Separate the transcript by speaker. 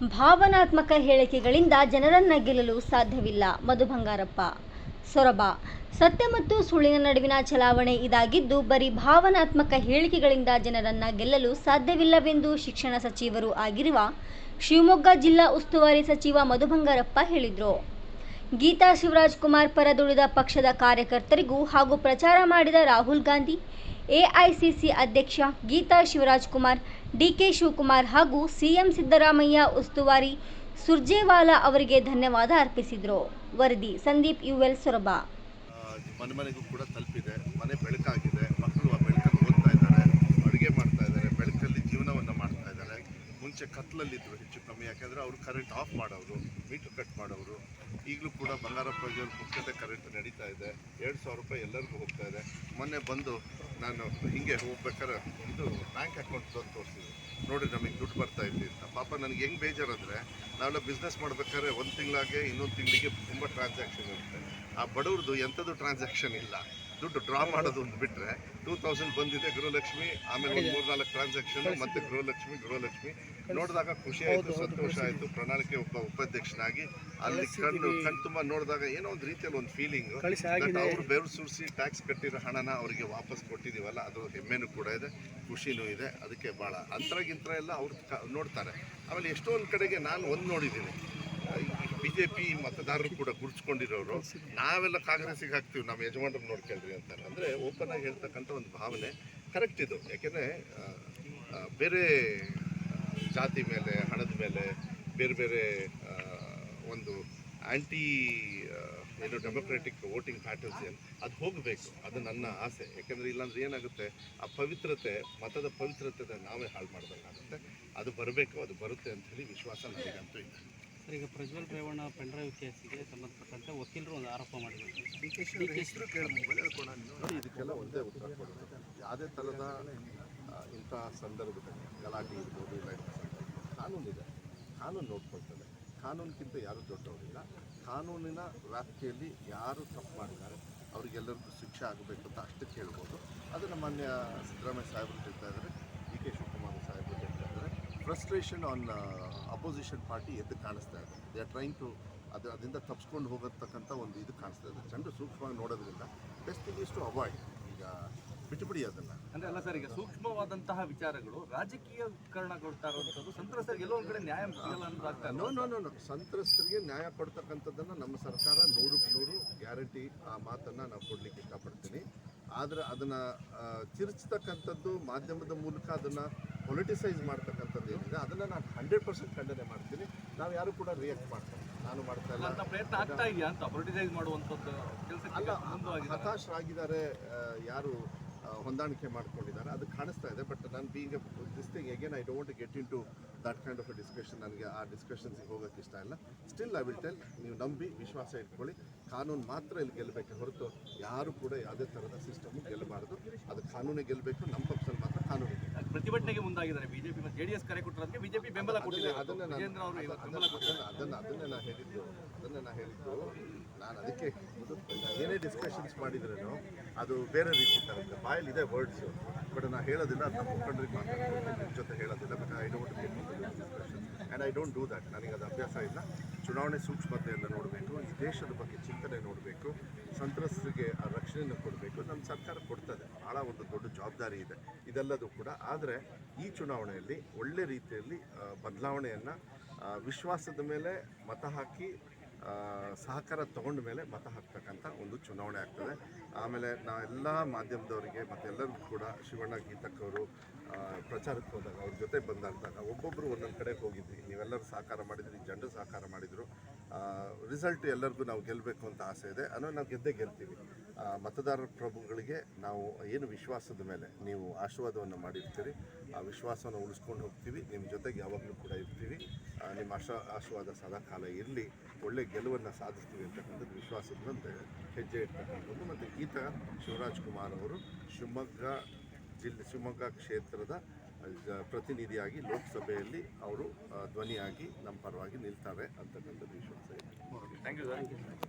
Speaker 1: ಭಾವನಾತ್ಮಕ ಹೇಳಿಕೆಗಳಿಂದ ಜನರನ್ನ ಗೆಲ್ಲಲು ಸಾಧ್ಯವಿಲ್ಲ. ಮಧು ಬಂಗಾರಪ್ಪ. ಸೊರಬ. ಸತ್ಯ ಮತ್ತು ಸುಳ್ಳಿನ ನಡುವಿನ ಚಲಾವಣೆ ಇದಾಗಿದ್ದು, ಬರೀ ಭಾವನಾತ್ಮಕ ಹೇಳಿಕೆಗಳಿಂದ ಜನರನ್ನ ಗೆಲ್ಲಲು ಸಾಧ್ಯವಿಲ್ಲವೆಂದು ಶಿಕ್ಷಣ ಸಚಿವರು ಆಗಿರುವ ಶಿವಮೊಗ್ಗ ಜಿಲ್ಲಾ ಉಸ್ತುವಾರಿ ಸಚಿವ ಮಧು ಬಂಗಾರಪ್ಪ ಹೇಳಿದರು. ಗೀತಾ ಶಿವರಾಜ್ ಕುಮಾರ್ ಪರದುಳಿದ ಪಕ್ಷದ ಕಾರ್ಯಕರ್ತರಿಗೂ ಹಾಗೂ ಪ್ರಚಾರ ಮಾಡಿದ ರಾಹುಲ್ ಗಾಂಧಿ ಎಐಸಿಸಿ ಅಧ್ಯಕ್ಷ ಗೀತಾ ಶಿವರಾಜ್ ಕುಮಾರ್ ಡಿಕೆ ಶಿವಕುಮಾರ್ ಹಾಗೂ ಸಿಎಂ ಸಿದ್ದರಾಮಯ್ಯ ಉಸ್ತುವಾರಿ ಸುರ್ಜೇವಾಲಾ ಅವರಿಗೆ ಧನ್ಯವಾದ ಅರ್ಪಿಸಿದರು. ವರದಿ, ಸಂದೀಪ್ ಯುಎಲ್ ಸೊರಬ.
Speaker 2: ಮನೆ ಮನೆಗೂ ಕೂಡ ತಲುಪಿದೆ. ಮನೆ ಬೆಳಕಾಗಿದೆ ಮಕ್ಕಳು ಆ ಬೆಳಕಲ್ಲಿ ಓದ್ತಾ ಇದ್ದಾರೆ ಅಡುಗೆ ಮಾಡ್ತಾ ಇದ್ದಾರೆ ಬೆಳಕಲ್ಲಿ ಜೀವನವನ್ನು ಮಾಡ್ತಾ ಇದ್ದಾರೆ ಮುಂಚೆ ಕತ್ಲಲ್ಲಿದ್ದರು ಹೆಚ್ಚು ಕಮ್ಮಿ, ಯಾಕೆಂದರೆ ಅವರು ಕರೆಂಟ್ ಆಫ್ ಮಾಡೋರು ಮೀಟರ್ ಕಟ್ ಮಾಡೋರು. ಈಗಲೂ ಕೂಡ ಬಂಗಾರಪ್ಪ ಜೋರು ಮುಖ್ಯತೆ ಕರೆಂಟ್ ನಡೀತಾ ಇದೆ. ಎರಡು ಸಾವಿರ ರೂಪಾಯಿ ಎಲ್ಲರಿಗೂ ಹೋಗ್ತಾ ಇದೆ. ಮೊನ್ನೆ ಬಂದು ನಾನು ಹಿಂಗೆ ಹೋಗ್ಬೇಕಾದ್ರೆ ಇದು ಬ್ಯಾಂಕ್ ಅಕೌಂಟ್ ತಂದು ತೋರಿಸಿದ್ರು. ನೋಡಿ ನಮಗೆ ದುಡ್ಡು ಬರ್ತಾ ಇಲ್ಲಿ ಅಂತ. ಪಾಪ ನನಗೆ ಹೆಂಗೆ ಬೇಜಾರಂದರೆ, ನಾವೆಲ್ಲ ಬಿಸ್ನೆಸ್ ಮಾಡ್ಬೇಕಾದ್ರೆ ಒಂದು ತಿಂಗಳಾಗೆ ಇನ್ನೊಂದು ತಿಂಗಳಿಗೆ ತುಂಬ ಟ್ರಾನ್ಸಾಕ್ಷನ್ ಇರುತ್ತೆ. ಆ ಬಡವ್ರದ್ದು ಎಂಥದ್ದು ಟ್ರಾನ್ಸಾಕ್ಷನ್ ಇಲ್ಲ. ದುಡ್ಡು ಡ್ರಾ ಮಾಡೋದು ಒಂದು ಬಿಟ್ಟರೆ ಟೂ ತೌಸಂಡ್ ಬಂದಿದೆ ಗೃಹಲಕ್ಷ್ಮಿ ಆಮೇಲೆ ಒಂದು ಮೂರು ನಾಲ್ಕು ಟ್ರಾನ್ಸಾಕ್ಷನ್ ಮತ್ತೆ ಗೃಹಲಕ್ಷ್ಮಿ ಗೃಹಲಕ್ಷ್ಮಿ. ನೋಡಿದಾಗ ಖುಷಿ ಆಯಿತು ಸಂತೋಷ ಆಯಿತು. ಪ್ರಣಾಳಿಕೆ ಒಬ್ಬ ಉಪಾಧ್ಯಕ್ಷನಾಗಿ ಅಲ್ಲಿ ಕಣ್ಣು ಕಣ್ಣು ತುಂಬ ನೋಡಿದಾಗ ಏನೋ ಒಂದು ರೀತಿಯಲ್ಲಿ ಒಂದು ಫೀಲಿಂಗ್ ಅವರು ಬೆವರು ಸುರಿಸಿ ಟ್ಯಾಕ್ಸ್ ಕಟ್ಟಿರೋ ಹಣನ ಅವರಿಗೆ ವಾಪಸ್ ಕೊಟ್ಟಿದ್ದೀವಲ್ಲ ಅದು ಹೆಮ್ಮೆನೂ ಕೂಡ ಇದೆ ಖುಷಿನೂ ಇದೆ. ಅದಕ್ಕೆ ಭಾಳ ಅಂತರ ಗಿಂತರ ಎಲ್ಲ ಅವ್ರು ನೋಡ್ತಾರೆ. ಆಮೇಲೆ ಎಷ್ಟೋ ಒಂದು ಕಡೆಗೆ ನಾನು ಒಂದು ನೋಡಿದ್ದೀನಿ. ಬಿ ಜೆ ಪಿ ಮತದಾರರು ಕೂಡ ಗುರುತಿಸ್ಕೊಂಡಿರೋರು, ನಾವೆಲ್ಲ ಕಾಂಗ್ರೆಸ್ಸಿಗೆ ಹಾಕ್ತೀವಿ, ನಮ್ಮ ಯಜಮಾನರು ನೋಡ್ಕೊಳ್ರಿ ಅಂತಾರೆ. ಅಂದರೆ ಓಪನ್ ಆಗಿ ಹೇಳ್ತಕ್ಕಂಥ ಒಂದು ಭಾವನೆ ಕರೆಕ್ಟ್ ಇದು. ಯಾಕೆಂದರೆ ಬೇರೆ ಜಾತಿ ಮೇಲೆ, ಹಣದ ಮೇಲೆ ಬೇರೆ ಬೇರೆ ಒಂದು ಆ್ಯಂಟಿ ಏನು ಡೆಮೊಕ್ರೆಟಿಕ್ ವೋಟಿಂಗ್ ಪ್ಯಾಟರ್ನ್ಸ್ ಏನು, ಅದು ಹೋಗಬೇಕು. ಅದು ನನ್ನ ಆಸೆ. ಯಾಕೆಂದರೆ ಇಲ್ಲಾಂದ್ರೆ ಏನಾಗುತ್ತೆ, ಆ ಪವಿತ್ರತೆ, ಮತದ ಪವಿತ್ರತೆ ನಾವೇ ಹಾಳು ಮಾಡ್ದಂಗಾಗುತ್ತೆ. ಅದು ಬರಬೇಕು, ಅದು ಬರುತ್ತೆ ಅಂತ ಹೇಳಿ ವಿಶ್ವಾಸ ನನಗಂತೂ ಇದೆ
Speaker 3: ಸರ್ ಈಗ ಪ್ರಜ್ವಲ್ ರೇವಣ್ಣ ಪೆಂಡ್ರೈವ್ ಕೇಸಿಗೆ ಸಂಬಂಧಪಟ್ಟಂತೆ ವಕೀಲರು ಒಂದು ಆರೋಪ ಮಾಡಿದ್ದಾರೆ.
Speaker 2: ಇದಕ್ಕೆಲ್ಲ ಒಂದೇ ಉತ್ತರ ಕೊಡೋದು ಯಾವುದೇ ಥರದ ಇಂಥ ಸಂದರ್ಭದಲ್ಲಿ ಗಲಾಟೆ ಇರ್ಬೋದು ಇಲ್ಲ ಕಾನೂನಿದೆ. ಕಾನೂನು ನೋಡ್ಕೊಳ್ತದೆ. ಕಾನೂನಿಗಿಂತ ಯಾರು ದೊಡ್ಡವರಿಲ್ಲ. ಕಾನೂನಿನ ವ್ಯಾಪ್ತಿಯಲ್ಲಿ ಯಾರು ತಪ್ಪು ಮಾಡಿದ್ದಾರೆ ಅವ್ರಿಗೆಲ್ಲರಿಗೂ ಶಿಕ್ಷೆ ಆಗಬೇಕು ಅಂತ ಅಷ್ಟಕ್ಕೆ ಕೇಳ್ಬೋದು ಅದನ್ನು ಮಾನ್ಯ ಸಿದ್ದರಾಮಯ್ಯ ಸಾಹೇಬರು ಹೇಳ್ತಾ ಇದ್ದಾರೆ ಡಿ ಕೆ ಶಿವಕುಮಾರ್ ಸಾಹೇಬರು ಹೇಳ್ತಾ ಇದ್ದಾರೆ ಫ್ರಸ್ಟ್ರೇಷನ್ ಆನ್ ಅಪೋಸಿಷನ್ ಪಾರ್ಟಿ ಎದ್ದು ಕಾಣಿಸ್ತಾ ಇದೆ. ದೇ ಆರ್ ಟ್ರೈಂಗ್ ಟು ಅದು ಅದರಿಂದ ತಪ್ಸ್ಕೊಂಡು ಹೋಗತಕ್ಕಂಥ ಒಂದು ಇದು ಕಾಣಿಸ್ತಾ ಇದೆ. ಜನರು ಸೂಕ್ಷ್ಮವಾಗಿ ನೋಡೋದ್ರಿಂದ best thing is to avoid ಈಗ ಬಿಟ್ಟುಬಿಡಿ ಅದನ್ನು.
Speaker 4: ಅಂದರೆ ಅಲ್ಲ ಸರ್ ಈಗ ಸೂಕ್ಷ್ಮವಾದಂತಹ ವಿಚಾರಗಳು ರಾಜಕೀಯಕರಣಗೊಳ್ತಾ ಇರುವಂಥದ್ದು ಸಂತ್ರಸ್ತರಿಗೆ ಎಲ್ಲೋ ಒಂದ್ ಕಡೆ ನ್ಯಾಯ ಸಿಗಲ್ಲ
Speaker 2: ನೋ ನೋ ನೋ ಸಂತ್ರಸ್ತರಿಗೆ ನ್ಯಾಯ ಕೊಡ್ತಕ್ಕಂಥದ್ದನ್ನು ನಮ್ಮ ಸರ್ಕಾರ ನೂರಕ್ಕೆ ನೂರು ಗ್ಯಾರಂಟಿ ಆ ಮಾತನ್ನು ನಾವು ಕೊಡಲಿಕ್ಕೆ ಇಷ್ಟಪಡ್ತೀನಿ. ಆದರೆ ಅದನ್ನು ತಿರುಚ್ತಕ್ಕಂಥದ್ದು ಮಾಧ್ಯಮದ ಮೂಲಕ ಅದನ್ನು ಪೊಲಿಟಿಸೈಸ್ ಮಾಡ್ತಕ್ಕಂಥದ್ದು ಏನಿದೆ ಅದನ್ನು ನಾನು ಹಂಡ್ರೆಡ್ ಪರ್ಸೆಂಟ್ ಖಂಡನೆ ಮಾಡ್ತೀನಿ. ನಾವು ಯಾರು ಕೂಡ ರಿಯಾಕ್ಟ್ ಮಾಡ್ತಾರೆ ನಾನು ಮಾಡ್ತಾ ಇಲ್ಲ.
Speaker 4: ಅಂತ ಪ್ರಯತ್ನ ಆಗ್ತಾ ಇದೆಯಾ ಅಂತ?
Speaker 2: ಮಾಡುವಂಥದ್ದು
Speaker 4: ಮುಂದುವರಿದ
Speaker 2: ಹತಾಶರಾಗಿದ್ದಾರೆ ಯಾರು ಹೊಂದಾಣಿಕೆ ಮಾಡ್ಕೊಂಡಿದ್ದಾರೆ. ಅದು ಕಾಣಿಸ್ತಾ ಇದೆ ಬಟ್ ನಾನು being this thing again I don't get into that kind of a discussion ನನಗೆ ಆ ಡಿಸ್ಕಷನ್ಸಿಗೆ ಹೋಗೋಕ್ಕೆ ಇಷ್ಟ ಇಲ್ಲ. ಸ್ಟಿಲ್ ಐ ವಿಲ್ ಟೆಲ್ ನೀವು ನಂಬಿ ವಿಶ್ವಾಸ ಇಟ್ಕೊಳ್ಳಿ. ಕಾನೂನು ಮಾತ್ರ ಇಲ್ಲಿ ಗೆಲ್ಲಬೇಕು ಹೊರತು ಯಾರು ಕೂಡ ಯಾವುದೇ ಥರದ ಸಿಸ್ಟಮ್ ಗೆಲ್ಲಬಾರ್ದು. ಅದು ಕಾನೂನೇ ಗೆಲ್ಲಬೇಕು ನಮ್ಮ ಗೆಲ್ಲಬೇಕು.
Speaker 4: ಪ್ರತಿಭಟನೆಗೆ ಮುಂದಾಗಿದ್ದಾರೆ. ಬಿಜೆಪಿ ಮತ್ತು ಜೆಡಿಎಸ್ ಕರೆ ಕೊಟ್ಟರೆ ಬಿಜೆಪಿ ಬೆಂಬಲ ಕೊಟ್ಟಿದೆ. ವಿಜೇಂದ್ರ ಅವರು ಬೆಂಬಲ ಕೊಟ್ಟಿದ್ದಾರೆ.
Speaker 2: ಅದನ್ನ ಅದನ್ನೇ ನಾ ಹೇಳಿದ್ದು. ಅದನ್ನೇ ನಾನು ಹೇಳಿದ್ದು. ನಾನು ಅದಕ್ಕೆ ಏನೇ ಡಿಸ್ಕಷನ್ಸ್ ಮಾಡಿದ್ರೂ ಅದು ಬೇರೆ ರೀತಿ ತರುತ್ತೆ. ಬಾಯಲ್ಲಿ ಇದೆ ವರ್ಡ್ಸ್ ಬಟ್ ನಾನು ಹೇಳೋದಿಲ್ಲ. ಅದು ನಮ್ಮ ಮುಖಂಡರಿಗೆ ಮಾತಾಡ್ತೀನಿ ಜೊತೆ ಹೇಳೋದಿಲ್ಲ. But I don't discussion and I don't do that ನನಗೆ ಅದು ಅಭ್ಯಾಸ ಇಲ್ಲ. ಚುನಾವಣೆ ಸೂಕ್ಷ್ಮತೆಯನ್ನು ನೋಡಬೇಕು, ಈ ದೇಶದ ಬಗ್ಗೆ ಚಿಂತನೆ ನೋಡಬೇಕು, ಸಂತ್ರಸ್ತರಿಗೆ ರಕ್ಷಣೆಯನ್ನು ಕೊಡಬೇಕು ನಮ್ಮ ಸರ್ಕಾರ ಕೊಡ್ತದೆ. ಭಾಳ ಒಂದು ದೊಡ್ಡ ಜವಾಬ್ದಾರಿ ಇದೆ. ಇದೆಲ್ಲದೂ ಕೂಡ ಆದರೆ ಈ ಚುನಾವಣೆಯಲ್ಲಿ ಒಳ್ಳೆ ರೀತಿಯಲ್ಲಿ ಬದಲಾವಣೆಯನ್ನು ವಿಶ್ವಾಸದ ಮೇಲೆ ಮತ ಹಾಕಿ ಸಹಕಾರ ತಗೊಂಡ ಮೇಲೆ ಮತ ಹಾಕ್ತಕ್ಕಂಥ ಒಂದು ಚುನಾವಣೆ ಆಗ್ತದೆ. ಆಮೇಲೆ ನಾವೆಲ್ಲ ಮಾಧ್ಯಮದವರಿಗೆ ಮತ್ತು ಎಲ್ಲರಿಗೂ ಕೂಡ ಶಿವಣ್ಣ ಗೀತಕ್ಕವರು ಪ್ರಚಾರಕ್ಕೆ ಹೋದಾಗ ಅವ್ರ ಜೊತೆ ಬಂದಾಗ ಒಬ್ಬೊಬ್ಬರು ಒಂದೊಂದು ಕಡೆ ಹೋಗಿದ್ವಿ. ನೀವೆಲ್ಲರೂ ಸಹಕಾರ ಮಾಡಿದ್ರಿ, ಜನರು ಸಹಕಾರ ಮಾಡಿದರು. ರಿಸಲ್ಟ್ ಎಲ್ಲರಿಗೂ ನಾವು ಗೆಲ್ಲಬೇಕು ಅಂತ ಆಸೆ ಇದೆ. ಅನ್ನೋ ನಾವು ಗೆದ್ದೇ ಗೆಲ್ತೀವಿ. ಮತದಾರರ ಪ್ರಭುಗಳಿಗೆ ನಾವು ಏನು ವಿಶ್ವಾಸದ ಮೇಲೆ ನೀವು ಆಶೀರ್ವಾದವನ್ನು ಮಾಡಿರ್ತೀರಿ, ಆ ವಿಶ್ವಾಸವನ್ನು ಉಳಿಸ್ಕೊಂಡು ಹೋಗ್ತೀವಿ, ನಿಮ್ಮ ಜೊತೆಗೆ ಯಾವಾಗಲೂ ಕೂಡ ಇರ್ತೀವಿ. ನಿಮ್ಮ ಆಶ, ಆಶೀರ್ವಾದ ಸದಾ ಕಾಲ ಇರಲಿ, ಒಳ್ಳೆ ಗೆಲುವನ್ನು ಸಾಧಿಸ್ತೀವಿ ಅಂತಕ್ಕಂಥದ್ದು ವಿಶ್ವಾಸದಂತೆ ಹೆಜ್ಜೆ ಇರ್ತಕ್ಕಂಥದ್ದು. ಮತ್ತು ಈತ ಶಿವರಾಜ್ ಕುಮಾರ್ ಅವರು ಶಿವಮೊಗ್ಗ ಜಿಲ್ಲೆ, ಶಿವಮೊಗ್ಗ ಕ್ಷೇತ್ರದ ಪ್ರತಿನಿಧಿಯಾಗಿ ಲೋಕಸಭೆಯಲ್ಲಿ ಅವರು ಧ್ವನಿಯಾಗಿ ನಮ್ಮ ಪರವಾಗಿ ನಿಲ್ತಾರೆ ಅಂತಕ್ಕಂಥದ್ದು ವಿಶ್ವಾಸ ಇದೆ.
Speaker 4: Thank you sir